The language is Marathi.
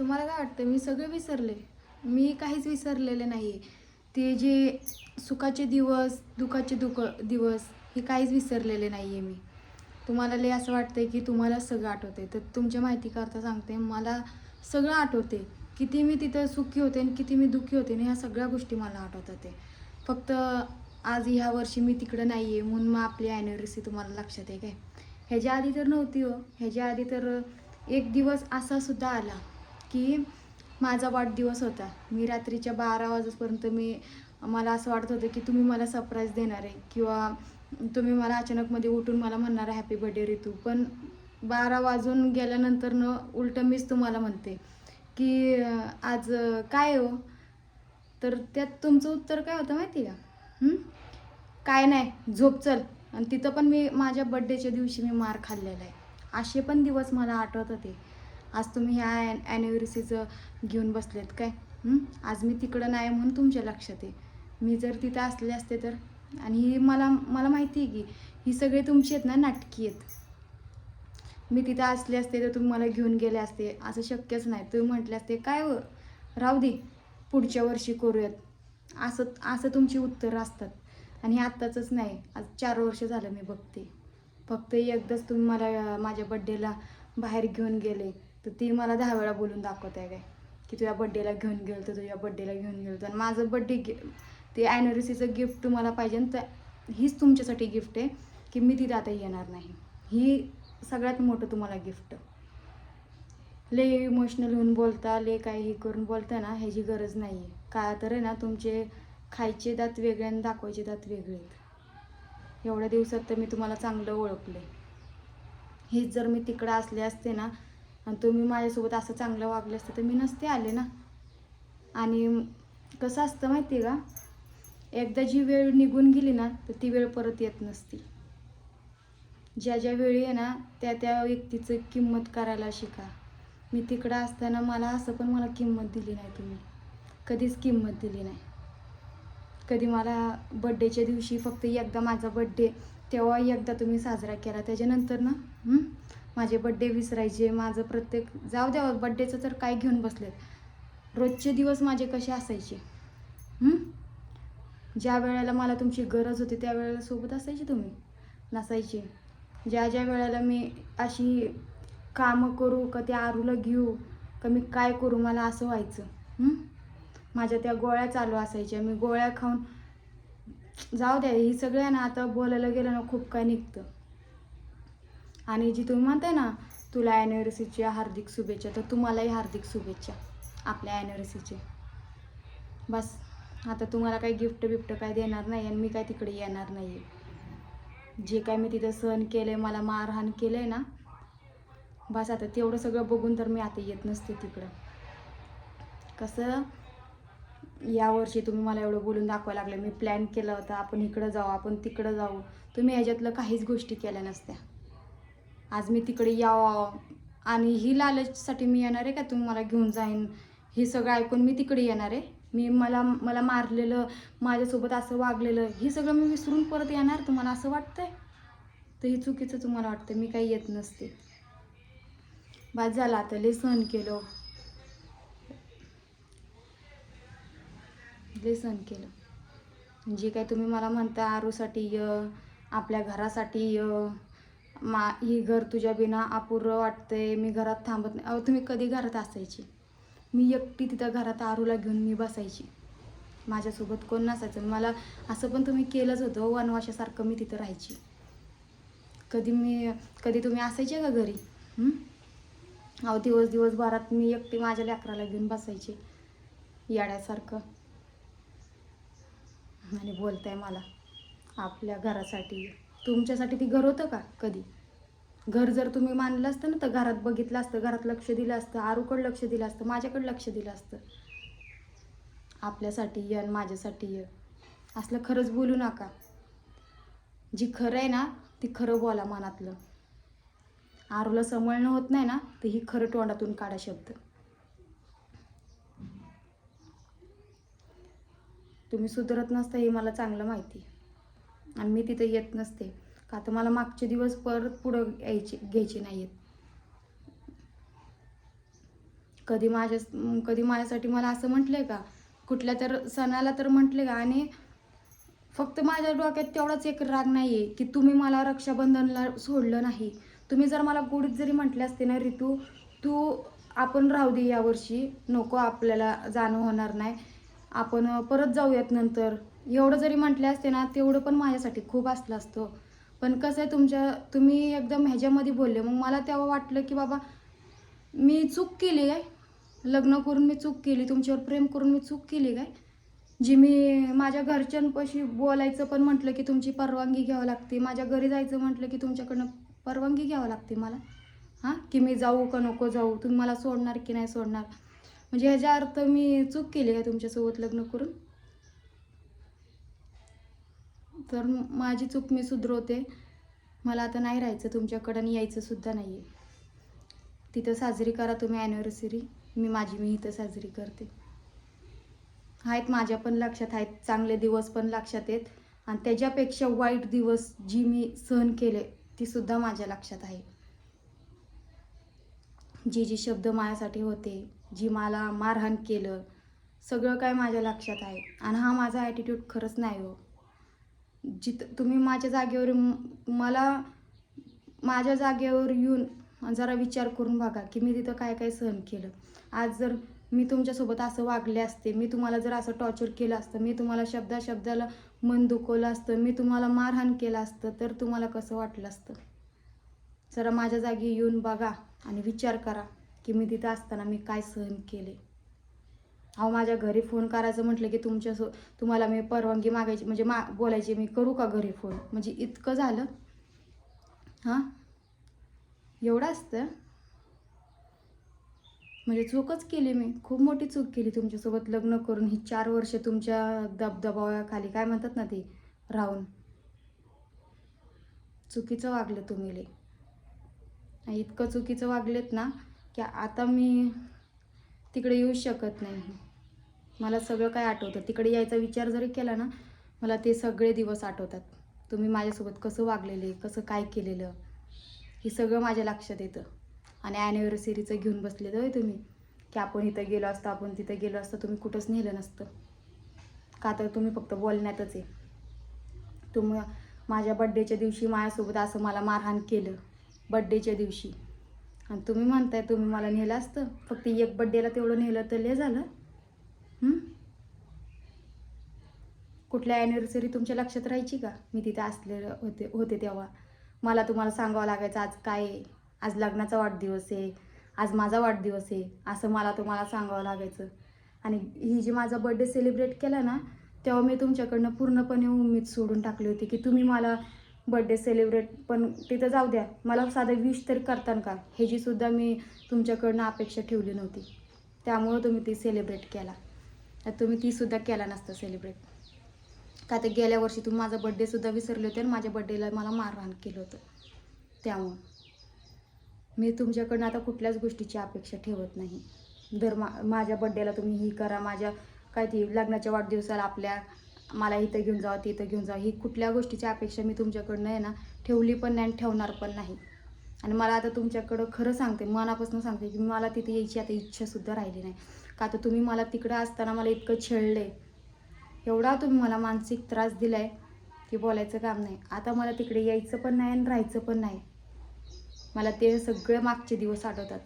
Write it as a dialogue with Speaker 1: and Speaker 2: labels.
Speaker 1: तुम्हाला काय वाटतं? मी सगळे विसरले. मी काहीच विसरलेले नाही ते जे सुखाचे दिवस दुःखाचे दुख दिवस हे काहीच विसरलेले नाही आहे मी. तुम्हाला लय असं वाटतंय की तुम्हाला सगळं आठवते तर तुमच्या माहितीकरता सांगते मला सगळं आठवते. किती मी तिथं सुखी होते आणि किती मी दुःखी होते आणि ह्या सगळ्या गोष्टी मला आठवतात ते. फक्त आज ह्या वर्षी मी तिकडं नाही आहे म्हणून मग आपली ॲनिव्हर्सरी तुम्हाला लक्षात आहे काय? ह्याच्या आधी तर नव्हती हो. ह्याच्या आधी तर एक दिवस असा सुद्धा आला. की माझा वाढदिवस होता. मी रात्रीच्या बारा वाजेपर्यंत मी मला असं वाटत होतं की तुम्ही मला सरप्राईज देणार आहे किंवा तुम्ही मला अचानकमध्ये उठून मला म्हणणार आहे हॅपी बर्थडे ऋतू पण बारा वाजून गेल्यानंतर न उलटं मीच तुम्हाला म्हणते की आज काय हो? तर त्यात तुमचं उत्तर काय होतं माहिती का? काय नाही झोप चल. आणि तिथं पण मी माझ्या बड्डेच्या दिवशी मी मार खाल्लेला आहे. असे पण दिवस मला आठवत होते. आज तुम्ही ह्या ॲनिव्हर्सरीचं घेऊन बसलेत काय? आज मी तिकडं नाही म्हणून तुमच्या लक्षात आहे. मी जर तिथं असले असते तर? आणि ही मला मला माहिती आहे की ही सगळे तुमची आहेत ना नाटकी आहेत. मी तिथं असले असते तर तुम्ही मला घेऊन गेले असते. असं शक्यच नाही. तुम्ही म्हटले असते काय हो? राहू दे. पुढच्या वर्षी करूयात. असं असं तुमची उत्तरं असतात. आणि हे आत्ताचंच नाही. आज चार वर्ष झालं मी बघते. फक्त एकदाच तुम्ही मला माझ्या बड्डेला बाहेर घेऊन गेले. तर ती मला दहा वेळा बोलून दाखवत आहे काय की तुझ्या बड्डेला घेऊन गेलो तर तुझ्या बड्डेला घेऊन गेलो आणि माझं बड्डे गे ते ॲनिव्हर्सरीचं गिफ्ट तुम्हाला पाहिजे तर हीच तुमच्यासाठी गिफ्ट आहे की मी तिथे आता येणार नाही. ही सगळ्यात मोठं तुम्हाला गिफ्ट ले इमोशनल होऊन बोलता ले काही करून बोलता ना ह्याची गरज नाही आहे का तर आहे ना तुमचे खायचे दात वेगळे आणि दाखवायचे दात वेगळे आहेत. एवढ्या दिवसात तर मी तुम्हाला चांगलं ओळखले हीच जर मी तिकडं असले असते ना आणि तुम्ही माझ्यासोबत असं चांगलं वागले असतं तर मी नसते आले ना. आणि कसं असतं माहिती आहे का? एकदा जी वेळ निघून गेली ना तर ती वेळ परत येत नसती. ज्या ज्या वेळी आहे ना त्या त्या व्यक्तीचं किंमत करायला शिका. मी तिकडं असताना मला असं पण मला किंमत दिली नाही तुम्ही. कधीच किंमत दिली नाही. कधी मला बड्डेच्या दिवशी फक्त एकदा माझा बड्डे तेव्हा एकदा तुम्ही साजरा केला. त्याच्यानंतर ना हं, माझे बड्डे विसरायचे माझं प्रत्येक जाऊ द्या बड्डेचं तर काय घेऊन बसलेत. रोजचे दिवस माझे कसे असायचे? ज्या वेळेला मला तुमची गरज होती त्या वेळेला सोबत असायचे तुम्ही? नसायचे. ज्या ज्या वेळेला मी अशी कामं करू का त्या आरूला घेऊ का मी काय करू मला असं व्हायचं. माझ्या त्या गोळ्या चालू असायच्या. मी गोळ्या खाऊन जाऊ द्या ही सगळ्या ना आता बोलायला गेलं ना खूप काय निघतं. आणि जी तुम्ही म्हणताय ना तुला ॲनिव्हर्सरीच्या हार्दिक शुभेच्छा तर तुम्हालाही हार्दिक शुभेच्छा आपल्या ॲनिव्हर्सरीचे बस आता तुम्हाला काही गिफ्ट बिफ्ट काय देणार नाही आणि मी काय तिकडे येणार नाही आहे जे काय मी तिथं सहन केलं आहे मला मारहाण केलं आहे ना बस आता तेवढं सगळं बघून तर मी आता येत नसते तिकडं. कसं यावर्षी तुम्ही मला एवढं बोलून दाखवायला लागलं. मी प्लॅन केला होता आपण इकडं जाऊ आपण तिकडं जाऊ. तुम्ही ह्याच्यातलं काहीच गोष्टी केल्या नसत्या. आज मी तिकडे यावं. आणि ही लालचसाठी मी येणार आहे का? तुम्ही मला घेऊन जाईन. हे सगळं ऐकून मी तिकडे येणार आहे. मी मला मला मारलेलं माझ्यासोबत असं वागलेलं हे सगळं मी विसरून परत येणार? तुम्हाला असं वाटतंय? तर हे चुकीचं तुम्हाला वाटतं मी काही येत नसते. बाद झाला आता. लय सहन केलं. लय सहन केलं. जे काय तुम्ही मला म्हणता आरूसाठी य आपल्या घरासाठी य मा ही घर तुझ्या बिना अपुरं वाटतंय मी घरात थांबत नाही. अहो तुम्ही कधी घरात असायची? मी एकटी तिथं घरात आरूला घेऊन मी बसायची. माझ्यासोबत कोण नसायचं. मला असं पण तुम्ही केलंच होतं. वनवाशासारखं मी तिथं राहायची. कधी मी कधी तुम्ही असायचे का घरी? अहो दिवस दिवसभरात मी एकटी माझ्या लेकराला घेऊन बसायची. याड्यासारखं. आणि बोलताय मला आपल्या घरासाठी. तुमच्यासाठी ती घर होतं का कधी? घर जर तुम्ही मानलं असतं ना तर घरात बघितलं असतं घरात लक्ष दिलं असतं आरूकडे लक्ष दिलं असतं माझ्याकडे लक्ष दिलं असतं. आपल्यासाठी ये आणि माझ्यासाठी ये. असलं खरंच बोलू नका. जी खरं आहे ना ती खरं बोला मनातलं. आरूला समळणं होत नाही ना तर ही खरं तोंडातून काढा शब्द. तुम्ही सुधरत नसता हे मला चांगलं माहिती आहे. आणि मी तिथे येत नसते. का तर मला मागचे दिवस परत पुढं यायचे घ्यायचे नाही आहेत कधी माझ्या कधी माझ्यासाठी मला असं म्हटलंय का? कुठल्या तर सणाला तर म्हटले का? आणि फक्त माझ्या डोक्यात तेवढाच एक राग नाही आहे की तुम्ही मला रक्षाबंधनला सोडलं नाही. तुम्ही जर मला गोडीत जरी म्हटले असते ना ऋतू तू आपण राहू दे यावर्षी. नको आपल्याला जाणं होणार नाही. आपण परत जाऊयात नंतर. एवढं जरी म्हटले असते ना तेवढं पण माझ्यासाठी खूप असलं असतं. पण कसं आहे तुमच्या तुम्ही एकदम ह्याच्यामध्ये बोलले. मग मला तेव्हा वाटलं की बाबा मी चूक केली काय? लग्न करून मी चूक केली तुमच्यावर प्रेम करून मी चूक केली काय? जी मी माझ्या घरच्यांपाशी बोलायचं पण म्हटलं की तुमची परवानगी घ्यावं लागते. माझ्या घरी जायचं म्हटलं की तुमच्याकडनं परवानगी घ्यावं लागते मला. हां? की मी जाऊ का नको जाऊ? तुम्ही मला सोडणार की नाही सोडणार? म्हणजे ह्याच्या अर्थ मी चूक केली का तुमच्यासोबत लग्न करून? तर माझी चूक मी सुधरवते. मला आता नाही राहायचं तुमच्याकडं आणि नाही आहे तिथं साजरी करा तुम्ही ॲनिव्हर्सरी मी माझी मी इथं साजरी करते. आहेत माझ्या पण लक्षात आहेत चांगले दिवस पण लक्षात आहेत आणि त्याच्यापेक्षा वाईट दिवस जी मी सहन केले तीसुद्धा माझ्या लक्षात आहे. जी जी शब्द माझ्यासाठी होते जी मला मारहाण केलं सगळं काय माझ्या लक्षात आहे. आणि हा माझा ॲटिट्यूड खरंच नाही हो. जिथं तुम्ही माझ्या जागेवर मला माझ्या जागेवर येऊन जरा विचार करून बघा की मी तिथं काय काय सहन केलं. आज जर मी तुमच्यासोबत असं वागले असते मी तुम्हाला जर असं टॉर्चर केलं असतं मी तुम्हाला शब्दा शब्दाला मन दुखवलं असतं मी तुम्हाला मारहाण केलं असतं तर तुम्हाला कसं वाटलं असतं? जरा माझ्या जागी येऊन बघा आणि विचार करा की मी तिथं असताना मी काय सहन केले. अहो माझ्या घरी फोन करायचं म्हटलं की तुमच्या सो तुम्हाला मी परवानगी मागायची म्हणजे मा बोलायची मी करू का घरी फोन म्हणजे इतकं झालं. हां? एवढं असतं? म्हणजे चूकच केली मी. खूप मोठी चूक केली तुमच्यासोबत लग्न करून. ही चार वर्ष तुमच्या दबदबावाखाली काय म्हणतात ना ते राहून. चुकीचं वागलं तुम्ही इतकं चुकीचं वागलेत ना की आता मी तिकडे येऊ शकत नाही. मला सगळं काय आठवतं. तिकडे यायचा विचार जरी केला ना मला ते सगळे दिवस आठवतात. तुम्ही माझ्यासोबत कसं वागलेले कसं काय केलेलं हे सगळं माझ्या लक्षात येतं. आणि ॲनिव्हर्सरीचं घेऊन बसले होय तुम्ही की आपण इथं गेलो असतो आपण तिथं गेलो असतो तुम्ही कुठंच नेलं नसतं. का तर तुम्ही फक्त बोलण्यातच आहे. तुम्ही माझ्या बड्डेच्या दिवशी माझ्यासोबत असं मला मारहाण केलं. बड्डेच्या दिवशी. आणि तुम्ही म्हणताय तुम्ही मला नेलं असतं. फक्त एक बड्डेला तेवढं नेलं तर ले झालं. कुठल्या ॲनिव्हर्सरी तुमच्या लक्षात राहायची का? मी तिथे असले होते होते तेव्हा. मला तुम्हाला सांगावं लागायचं आज काय आहे? आज लग्नाचा वाढदिवस आहे. आज माझा वाढदिवस आहे. असं मला तुम्हाला सांगावं लागायचं. आणि ही जी माझा बड्डे सेलिब्रेट केला ना तेव्हा मी तुमच्याकडनं पूर्णपणे उमेद सोडून टाकली होती की तुम्ही मला बड्डे सेलिब्रेट पण तिथं जाऊ द्या. मला साधं विश तरी करतान का? ह्याची सुद्धा मी तुमच्याकडनं अपेक्षा ठेवली नव्हती. त्यामुळं तुम्ही ती सेलिब्रेट केला. तर तुम्ही तीसुद्धा केला नसता सेलिब्रेट का तर गेल्या वर्षी तुम्ही माझा बड्डेसुद्धा विसरले होते आणि माझ्या बड्डेला मला मारहाण केलं होतं. त्यामुळं. मी तुमच्याकडनं आता कुठल्याच गोष्टीची अपेक्षा ठेवत नाही. दर मा माझ्या बड्डेला तुम्ही ही करा माझ्या काय ती लग्नाच्या वाढदिवसाला आपल्या मला इथं घेऊन जावं तिथं घेऊन जावं ही कुठल्या गोष्टीची अपेक्षा मी तुमच्याकडनं आहे ना ठेवली पण नाही आणि ठेवणार पण नाही. आणि मला आता तुमच्याकडं खरं सांगते मनापासून सांगते की मला तिथे यायची आता इच्छासुद्धा राहिली नाही. का तर तुम्ही मला तिकडं असताना मला इतकं छळलं एवढा तुम्ही मला मानसिक त्रास दिला आहे की बोलायचं काम नाही. आता मला तिकडे यायचं पण नाही आणि राहायचं पण नाही. मला ते सगळे मागचे दिवस आठवतात.